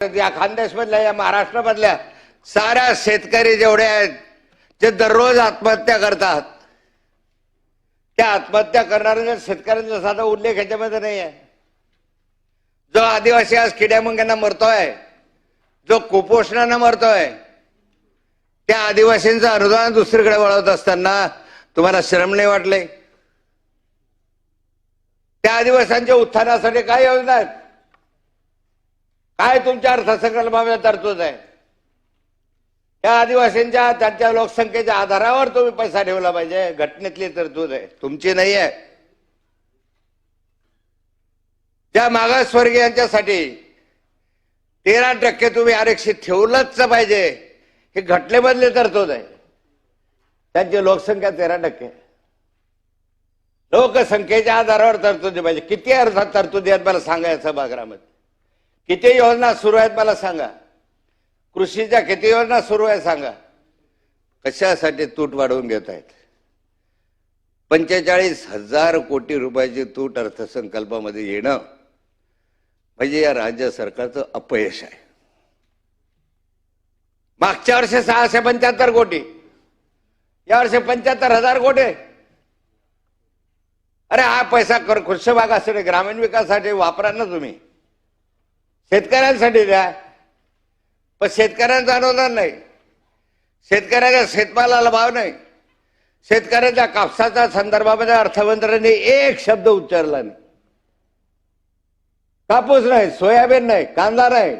या खानदेशमधल्या या महाराष्ट्रामधल्या साऱ्या शेतकरी जेवढे आहेत जे दररोज आत्महत्या करतात त्या आत्महत्या करणाऱ्या शेतकऱ्यांचा साधा उल्लेख ह्याच्यामध्ये नाही आहे जो आदिवासी आज किड्यामुंग्यांना मरतोय जो कुपोषणानं मरतोय त्या आदिवासींचं अनुदान दुसरीकडे वळवत असताना तुम्हाला श्रम नाही वाटले? त्या आदिवासींच्या उत्थानासाठी काय योजना आहेत? काय तुमच्या अर्थसंकल्पामध्ये तरतूद आहे? त्या आदिवासींच्या त्यांच्या लोकसंख्येच्या आधारावर तुम्ही पैसा ठेवला पाहिजे. घटनेतली तरतूद आहे. तुमची नाही आहे. त्या मागासवर्गीयांच्यासाठी तेरा टक्के तुम्ही आरक्षित ठेवलंच पाहिजे. हे घटनेमधली तरतूद आहे. त्यांची लोकसंख्या तेरा टक्के. लोकसंख्येच्या आधारावर तरतुदी पाहिजे. किती अर्थ तरतुदी आहेत मला सांगा या सभागृहामध्ये? किती योजना सुरू आहेत मला सांगा. कृषीच्या किती योजना सुरू आहे सांगा. कशासाठी तूट वाढवून घेत आहेत? पंचेचाळीस हजार कोटी रुपयाची तूट अर्थसंकल्पामध्ये येणं म्हणजे या राज्य सरकारचं अपयश आहे. मागच्या वर्षी सहाशे पंच्याहत्तर कोटी. या वर्षी पंच्याहत्तर हजार कोटी. अरे हा पैसा कर कृषी भागासाठी ग्रामीण विकासासाठी वापरा ना तुम्ही. शेतकऱ्यांसाठी द्या. पण शेतकऱ्यांचं अनुदान नाही. शेतकऱ्याच्या शेतमालाला भाव नाही. शेतकऱ्याच्या कापसाच्या संदर्भामध्ये अर्थमंत्र्यांनी एक शब्द उच्चारला नाही. कापूस नाही सोयाबीन नाही कांदा नाही.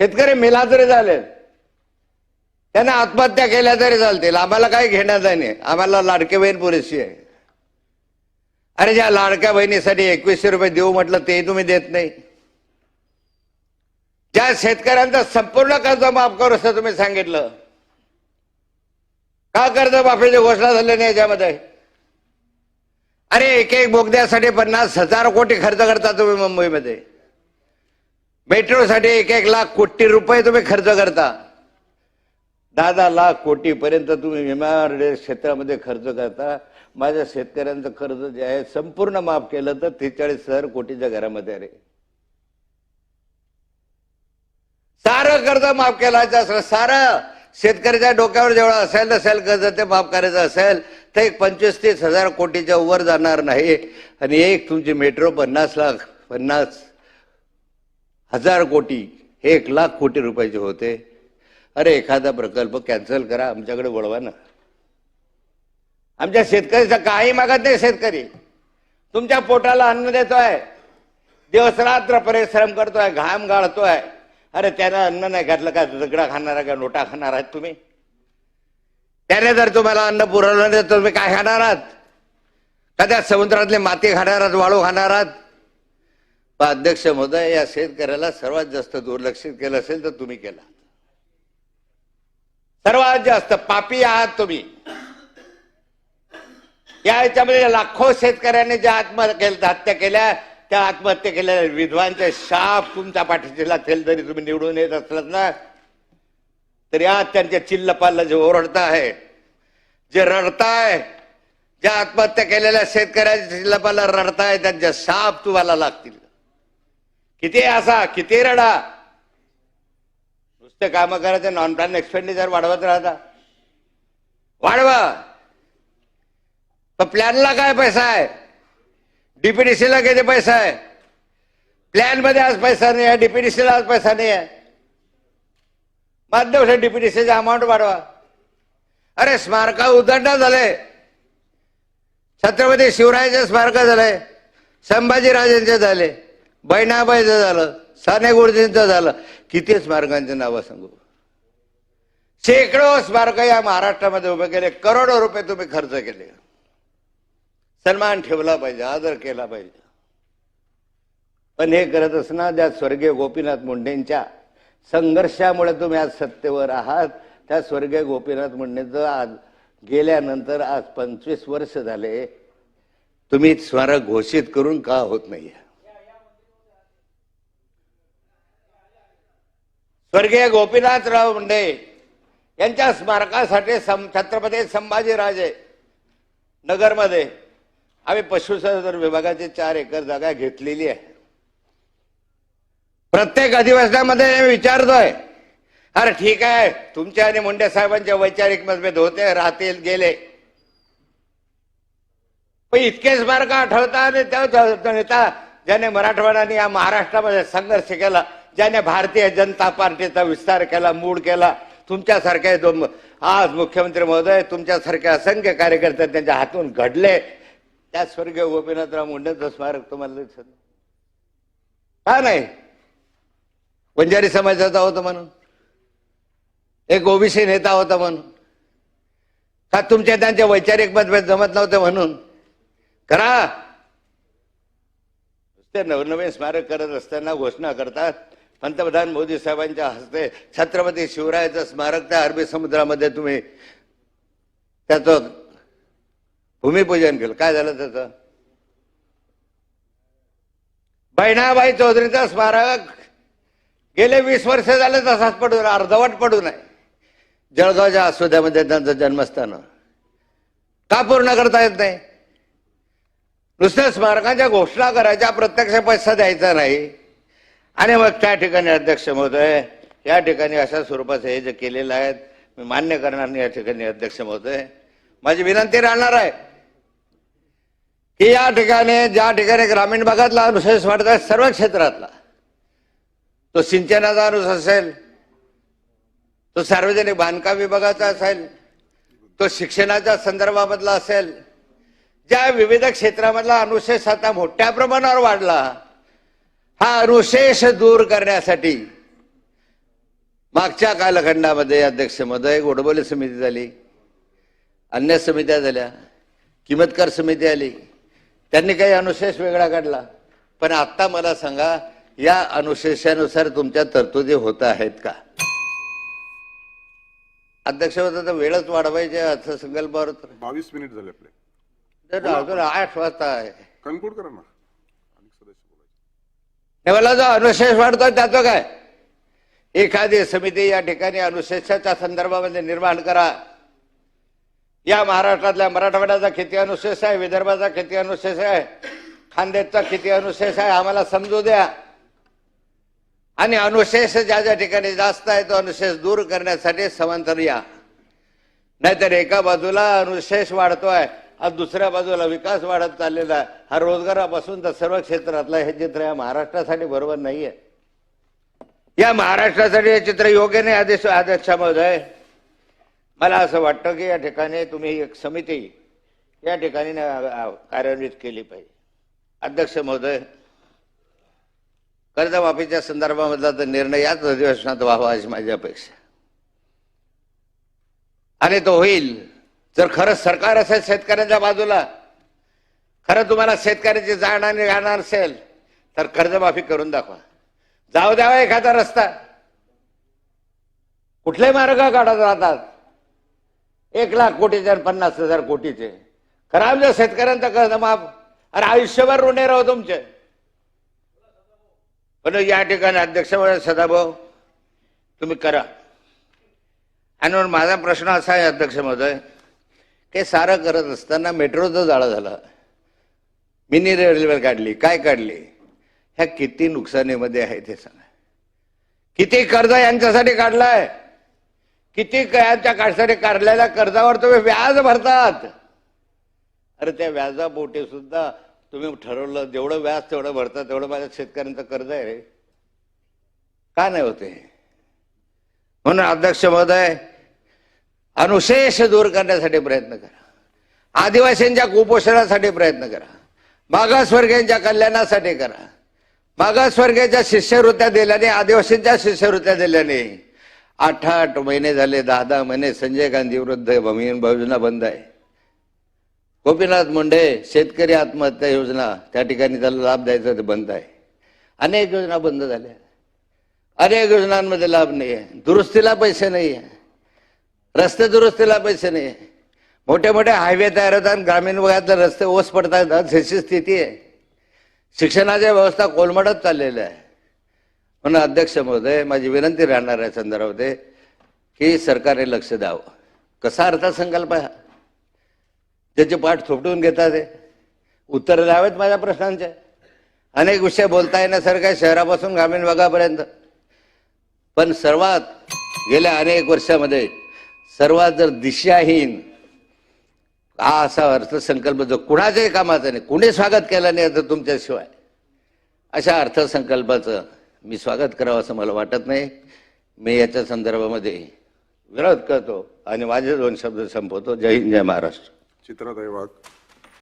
शेतकरी मिला तरी झाले त्यांना आत्महत्या केल्या तरी चालतील. आम्हाला काही घेण्यात नाही. आम्हाला लाडके बहीण पुरेशी आहे. अरे ज्या लाडक्या बहिणीसाठी एकवीसशे रुपये देऊ म्हटलं ते तुम्ही देत नाही. ज्या शेतकऱ्यांचा संपूर्ण कर्ज माफ करू असं तुम्ही सांगितलं. का कर्ज माफीची घोषणा झाली नाही याच्यामध्ये? अरे एक एक बोगद्यासाठी पन्नास हजार कोटी खर्च करता तुम्ही मुंबईमध्ये. मेट्रोसाठी एक एक लाख कोटी रुपये तुम्ही खर्च करता. दहा दहा लाख कोटीपर्यंत तुम्ही विमा क्षेत्रामध्ये खर्च करता. माझ्या शेतकऱ्यांचं कर्ज जे आहे संपूर्ण माफ केलं तर त्रेचाळीस हजार कोटीच्या घरामध्ये अरे सारं कर्ज माफ केलायचं असलं सारं शेतकऱ्याच्या डोक्यावर जेवढं असेल नसेल कर्ज ते माफ करायचं असेल तर एक पंचवीस तीस हजार कोटीच्या वर जाणार नाही. आणि एक तुमची मेट्रो पन्नास लाख पन्नास हजार कोटी एक लाख कोटी रुपयाचे होते. अरे एखादा प्रकल्प कॅन्सल करा आमच्याकडे वळवा ना. आमच्या शेतकऱ्याचा काही मागत नाही शेतकरी. तुमच्या पोटाला अन्न देतोय. दिवसरात्र परिश्रम करतोय घाम गाळतोय. अरे त्यानं अन्न नाही घातलं का? दगडा खाणार का? नोटा खाणार आहात तुम्ही? त्याने जर तुम्हाला अन्न पुरवलं नाही तर तुम्ही काय खाणार आहात? का त्या समुद्रातली माती खाणार आहात वाळू खाणार आहात? पण अध्यक्ष महोदय या शेतकऱ्याला सर्वात जास्त दुर्लक्षित केलं असेल तर तुम्ही केला. सर्वात जास्त पापी आहात तुम्ही. या याच्यामध्ये लाखो शेतकऱ्यांनी ज्या आत्महत्या केल्या हत्या केल्या त्या आत्महत्या केलेल्या विधवांचे शाप तुमच्या पाठीशी थेल जरी तुम्ही निवडून येत असलात ना तरी आज त्यांच्या चिल्लपाला जे ओरडता आहे जे रडताय ज्या आत्महत्या केलेल्या शेतकऱ्याच्या चिल्लपाला रडताय त्यांचे शाप तुम्हाला लागतील. किती असा किती रडा. नुसते कामं करायचं नॉन प्लॅन एक्सपेंडिचर वाढवत राहता. वाढवा. पण प्लॅनला काय पैसा आहे? डीपीडीसीला किती पैसा आहे? प्लॅनमध्ये आज पैसा नाही आहे डीपीडीसीला आज पैसा नाही आहे. माध्यम डीपीडीसीचा अमाऊंट वाढवा. अरे स्मारका उदंड झाले. छत्रपती शिवरायाचे स्मारक झाले. संभाजीराजेंचे झाले. बहिणाबाईचं झालं. साने गुरुजींचं झालं. किती स्मारकांची नावं सांगू? शेकडो स्मारक या महाराष्ट्रामध्ये उभे केले. करोडो रुपये तुम्ही खर्च केले. सन्मान ठेवला पाहिजे आदर केला पाहिजे. पण हे करत असणार त्या स्वर्गीय गोपीनाथ मुंडेंच्या संघर्षामुळे तुम्ही आज सत्तेवर आहात. त्या स्वर्गीय गोपीनाथ मुंडेंचं आज गेल्यानंतर आज पंचवीस वर्ष झाले. तुम्ही स्मारक घोषित करून का होत नाहीये? स्वर्गीय गोपीनाथराव मुंडे यांच्या स्मारकासाठी सं छत्रपती संभाजीराजे नगरमध्ये आम्ही पशुसंवर्धन विभागाची चार एकर जागा घेतलेली आहे. प्रत्येक अधिवेशनामध्ये विचारतोय अरे ठीक आहे तुमच्या आणि मुंडे साहेबांचे वैचारिक मतभेद होते राहतील गेले. पण इतकेच मार्ग आठवता आणि त्या नेता ज्याने मराठवाड्याने या महाराष्ट्रामध्ये संघर्ष केला ज्याने भारतीय जनता पार्टीचा विस्तार केला मूड केला तुमच्यासारखे आज मुख्यमंत्री महोदय तुमच्यासारखे असंख्य कार्यकर्ते त्यांच्या हातून घडले. त्या स्वर्गीय गोपीनाथराव मुंडेचं स्मारक तुम्हाला दिसत का नाही? वंजारी समाजाचा होता म्हणून. एक ओबीसी नेता होता म्हणून. का तुमच्या त्यांचे वैचारिक मतभेद जमत नव्हते म्हणून? करा. ते नवनवीन स्मारक करत असताना घोषणा करतात. पंतप्रधान मोदी साहेबांच्या हस्ते छत्रपती शिवरायाचं स्मारक त्या अरबी समुद्रामध्ये तुम्ही त्याचं भूमिपूजन केलं. काय झालं त्याचं? बहिणाबाई चौधरीचा स्मारक. गेले वीस वर्ष झाले तसाच पडून अर्धवट पडू नये जळगावच्या आसोद्यामध्ये त्यांचं जन्मस्थान. का पूर्ण करता येत नाही? नुसत्या स्मारकाच्या घोषणा करायच्या प्रत्यक्ष पैसा द्यायचा नाही. आणि मग त्या ठिकाणी अध्यक्ष महोदय या ठिकाणी अशा स्वरूपाचं हे जे केलेलं आहे मी मान्य करणार नाही या ठिकाणी अध्यक्ष महोदय. माझी विनंती राहणार आहे. की या ठिकाणी ज्या ठिकाणी ग्रामीण भागातला अनुशेष वाढत आहे सर्व क्षेत्रातला. तो सिंचनाचा अनुस असेल तो सार्वजनिक बांधकाम विभागाचा असेल तो शिक्षणाच्या संदर्भामधला असेल ज्या विविध क्षेत्रामधला अनुशेष आता मोठ्या प्रमाणावर वाढला हा अनुशेष दूर करण्यासाठी मागच्या कालखंडामध्ये अध्यक्ष महोदय गोडबोली समिती झाली अन्य समित्या झाल्या किंमतकार समिती आली त्यांनी काही अनुशेष वेगळा काढला. पण आता मला सांगा या अनुशेषानुसार तुमच्या तरतुदी होत आहेत का? अध्यक्ष वेळच वाढवायचे अर्थसंकल्पावर तर बावीस मिनिट झाले आपले. अजून आठ वाजता आहे. कन्क्लूड करा ना मला जो अनुशेष वाढतोय त्याचं काय? एखादी समिती या ठिकाणी अनुशेषाच्या संदर्भामध्ये निर्माण करा. या महाराष्ट्रातल्या मराठवाड्याचा किती अनुशेष आहे विदर्भाचा किती अनुशेष आहे खानदेशचा किती अनुशेष आहे आम्हाला समजू द्या. आणि अनुशेष ज्या ज्या ठिकाणी जास्त आहे तो अनुशेष दूर करण्यासाठी समांतर या. नाहीतर एका बाजूला अनुशेष वाढतोय आज दुसऱ्या बाजूला विकास वाढत चाललेला आहे. हा रोजगारापासून तर सर्व क्षेत्रातला हे चित्र या महाराष्ट्रासाठी बरोबर नाहीये. या महाराष्ट्रासाठी हे चित्र योग्य नाही आदेश अध्यक्षामहोदय मला असं वाटतं की या ठिकाणी तुम्ही एक समिती या ठिकाणी कार्यान्वित केली पाहिजे. अध्यक्ष महोदय कर्जमाफीच्या संदर्भामधला तर निर्णय याच अधिवेशनात व्हावा अशी माझी अपेक्षा आणि तो होईल. जर खरंच सरकार असेल शेतकऱ्यांच्या बाजूला खरं तुम्हाला शेतकऱ्याची जाण आणि राहणार असेल तर कर्जमाफी करून दाखवा. जाऊ द्यावा हो एखादा रस्ता. कुठले मार्ग काढत राहतात? एक लाख कोटीचे आणि पन्नास हजार कोटीचे. खरं आमच्या शेतकऱ्यांचा कर्ज माफ. अरे आयुष्यभर ऋणे राहू तुमचे. पण या ठिकाणी अध्यक्ष सदाभाऊ तुम्ही करा. आणि म्हणून माझा प्रश्न असा आहे अध्यक्ष महोदय की सारं करत असताना मेट्रोचं जाळं झालं. मिनी रेल्वे काढली काय काढली? ह्या किती नुकसानीमध्ये आहे ते सांगा. किती कर्ज यांच्यासाठी काढलाय? किती कयांच्या यांच्या काढलेल्या कर्जावर तुम्ही व्याज भरतात. अरे त्या व्याजापोटी सुद्धा तुम्ही ठरवलं जेवढं व्याज तेवढं भरता तेवढं माझ्या शेतकऱ्यांचं कर्ज आहे रे. का नाही होते म्हणून अध्यक्ष महोदय अनुशेष दूर करण्यासाठी प्रयत्न करा. आदिवासींच्या कुपोषणासाठी प्रयत्न करा. मागासवर्गीयांच्या कल्याणासाठी करा. मागासवर्गीयांच्या शिष्यवृत्त्या दिल्याने आदिवासींच्या शिष्यवृत्त्या दिल्याने आठ आठ महिने झाले दहा दहा महिने संजय गांधी विरुद्ध भूमिहीन योजना बंद आहे. गोपीनाथ मुंडे शेतकरी आत्महत्या योजना त्या ठिकाणी त्याला लाभ द्यायचा ते बंद आहे. अनेक योजना बंद झाल्या. अनेक योजनांमध्ये लाभ नाही आहे दुरुस्तीला पैसे नाही आहे रस्ते दुरुस्तीला पैसे नाही आहे मोठे मोठे हायवे तयार होतात ग्रामीण भागातले रस्ते ओस पडतात अशी स्थिती आहे. शिक्षणाच्या व्यवस्था कोलमडत चाललेल्या आहे म्हणून अध्यक्ष महोदय माझी विनंती राहणार आहे संदर्भामध्ये की सरकारने लक्ष द्यावं. कसा अर्थसंकल्प आहे हा? त्याचे पाठ थोपटून घेतात उत्तरं उत्तर द्यावेत माझ्या प्रश्नांचे. अनेक विषय बोलता येण्यासारखं शहरापासून ग्रामीण भागापर्यंत. पण सर्वात गेल्या अनेक वर्षामध्ये सर्वात जर दिशाहीन हा असा अर्थसंकल्प जो कुणाच्याही कामाचा नाही कुणी स्वागत केलं नाही तर तुमच्याशिवाय. अशा अर्थसंकल्पाचं मी स्वागत करावं असं मला वाटत नाही. मी याच्या संदर्भामध्ये विरोध करतो आणि माझे दोन शब्द संपवतो. जय हिंद जय महाराष्ट्र. चित्राताई